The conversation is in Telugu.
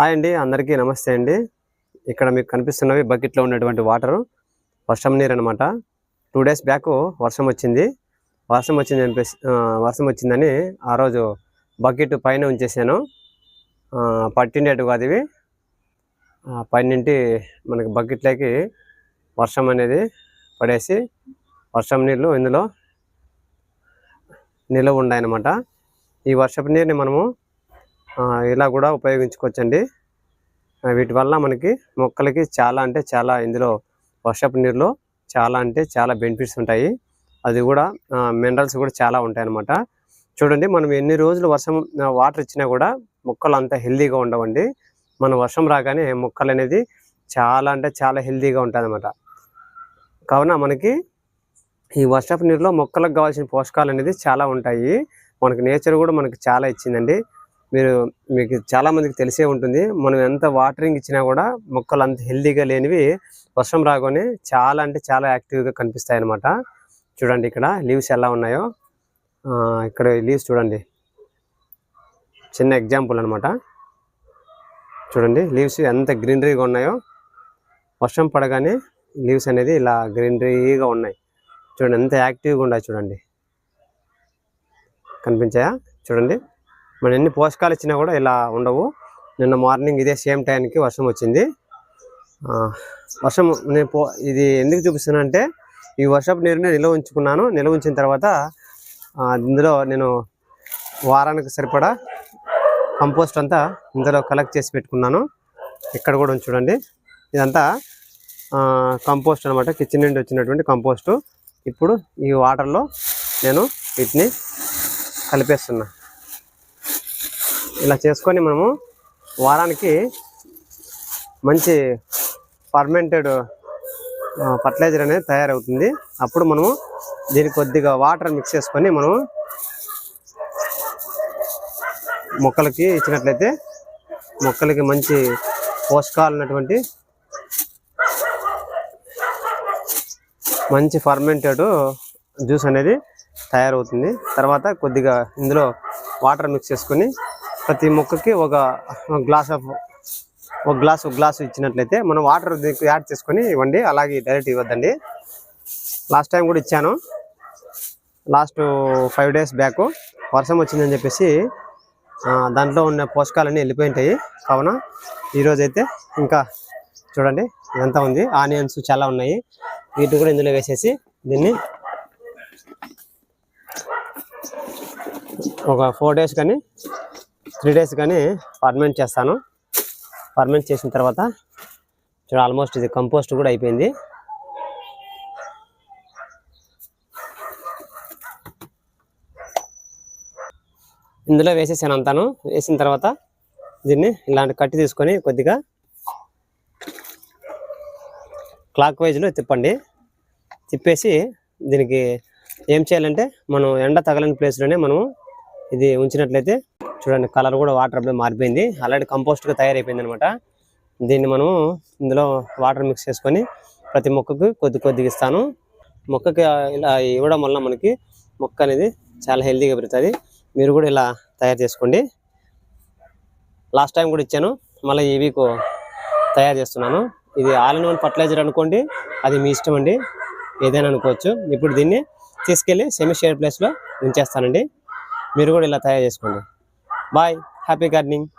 హాయ్ అండి అందరికీ నమస్తే అండి. ఇక్కడ మీకు కనిపిస్తున్నవి బకెట్లో ఉన్నటువంటి వాటరు. వర్షం నీరు అనమాట టూ డేస్ బ్యాక్ వర్షం వచ్చింది. వర్షం వచ్చింది అనిపిస్ వర్షం వచ్చిందని ఆ రోజు బకెట్ పైన ఉంచేసాను. పట్టిండేటు కాదు ఇవి. పైనుంటి మనకి బకెట్లోకి వర్షం అనేది పడేసి వర్షం నీళ్ళు ఇందులో నిల్వ ఉన్నాయన్నమాట ఈ వర్షపు నీరుని మనము ఇలా కూడా ఉపయోగించుకోవచ్చండి. వీటి వల్ల మనకి మొక్కలకి చాలా అంటే చాలా ఇందులో వర్షపు నీరులో చాలా అంటే చాలా బెనిఫిట్స్ ఉంటాయి. అది కూడా మినరల్స్ కూడా చాలా ఉంటాయి అన్నమాట చూడండి మనం ఎన్ని రోజులు వర్షం వాటర్ ఇచ్చినా కూడా మొక్కలు అంత హెల్దీగా ఉండవండి. మనం వర్షం రాగానే మొక్కలు అనేది చాలా అంటే చాలా హెల్దీగా ఉంటుంది అనమాట కావున మనకి ఈ వర్షపు నీరులో మొక్కలకు కావాల్సిన పోషకాలు అనేది చాలా ఉంటాయి. మనకి నేచర్ కూడా మనకి చాలా ఇచ్చిందండి. మీరు మీకు చాలామందికి తెలిసే ఉంటుంది. మనం ఎంత వాటరింగ్ ఇచ్చినా కూడా మొక్కలు అంత హెల్దీగా లేనివి వర్షం రాగానే చాలా అంటే చాలా యాక్టివ్గా కనిపిస్తాయి అన్నమాట చూడండి ఇక్కడ లీవ్స్ ఎలా ఉన్నాయో. ఇక్కడ లీవ్స్ చూడండి. చిన్న ఎగ్జాంపుల్ అనమాట చూడండి లీవ్స్ ఎంత గ్రీనరీగా ఉన్నాయో. వర్షం పడగానే లీవ్స్ అనేది ఇలా గ్రీనరీగా ఉన్నాయి. చూడండి ఎంత యాక్టివ్గా ఉన్నాయి చూడండి. కనిపించాయా? చూడండి. మనం ఎన్ని పోషకాలు ఇచ్చినా కూడా ఇలా ఉండవు. నిన్న మార్నింగ్ ఇదే సేమ్ టైంకి వర్షం వచ్చింది. వర్షం నేను పో ఇది ఎందుకు చూపిస్తున్నా అంటే ఈ వర్షపు నీరుని నిల్వ ఉంచుకున్నాను. నిల్వ ఉంచిన తర్వాత ఇందులో నేను వారానికి సరిపడా కంపోస్ట్ అంతా ఇందులో కలెక్ట్ చేసి పెట్టుకున్నాను. ఇక్కడ కూడా చూడండి. ఇదంతా కంపోస్ట్ అనమాట కిచెన్ నుండి వచ్చినటువంటి కంపోస్టు. ఇప్పుడు ఈ వాటర్లో నేను వీటిని కలిపేస్తున్నా. ఇలా చేసుకొని మనము వారానికి మంచి ఫర్మెంటెడ్ ఫర్టిలైజర్ అనేది తయారవుతుంది. అప్పుడు మనము దీనికి కొద్దిగా వాటర్ మిక్స్ చేసుకొని మనము మొక్కలకి ఇచ్చినట్లయితే మొక్కలకి మంచి పోషకాలు ఉన్నటువంటి మంచి ఫర్మెంటెడ్ జ్యూస్ అనేది తయారవుతుంది. తర్వాత కొద్దిగా ఇందులో వాటర్ మిక్స్ చేసుకొని ప్రతి మొక్కకి ఒక గ్లాస్ ఆఫ్ ఒక గ్లాస్ ఒక గ్లాస్ ఇచ్చినట్లయితే మనం వాటర్ దీనికి యాడ్ చేసుకొని ఇవ్వండి. అలాగే డైరెక్ట్ ఇవ్వద్దండి. లాస్ట్ టైం కూడా ఇచ్చాను. లాస్ట్ ఫైవ్ డేస్ బ్యాక్ వర్షం వచ్చిందని చెప్పేసి దాంట్లో ఉన్న పోషకాలన్నీ వెళ్ళిపోయింటాయి. కావున ఈరోజైతే ఇంకా చూడండి ఇదంతా ఉంది. ఆనియన్స్ చాలా ఉన్నాయి. వీటిని కూడా ఇందులో వేసేసి దీన్ని ఒక ఫోర్ డేస్ కానీ త్రీ డేస్ కానీ పర్మనెంట్ చేస్తాను. పర్మనెంట్ చేసిన తర్వాత చూడ ఆల్మోస్ట్ ఇది కంపోస్ట్ కూడా అయిపోయింది. ఇందులో వేసేసాను అంతాను. వేసిన తర్వాత దీన్ని ఇలాంటి కట్టి తీసుకొని కొద్దిగా క్లాక్ వైజ్లో తిప్పండి. తిప్పేసి దీనికి ఏం చేయాలంటే మనం ఎండ తగలని ప్లేస్లోనే మనము ఇది ఉంచినట్లయితే చూడండి కలర్ కూడా వాటర్ అప్పుడే మారిపోయింది. ఆల్రెడీ కంపోస్ట్గా తయారైపోయింది అనమాట దీన్ని మనము ఇందులో వాటర్ మిక్స్ చేసుకొని ప్రతి మొక్కకు కొద్ది కొద్దిగా ఇస్తాను. మొక్కకి ఇలా ఇవ్వడం వల్ల మనకి మొక్క అనేది చాలా హెల్తీగా పెరుగుతుంది. మీరు కూడా ఇలా తయారు చేసుకోండి. లాస్ట్ టైం కూడా ఇచ్చాను. మళ్ళీ ఈ వీక్ తయారు చేస్తున్నాను. ఇది ఆల్ ఇన్ వన్ ఫర్టిలైజర్ అనుకోండి అది మీ ఇష్టం అండి. ఏదైనా అనుకోవచ్చు. ఇప్పుడు దీన్ని తీసుకెళ్ళి సెమీ షేర్ ప్లేస్లో ఉంచేస్తానండి. మీరు కూడా ఇలా తయారు చేసుకోండి. bye. Happy gardening.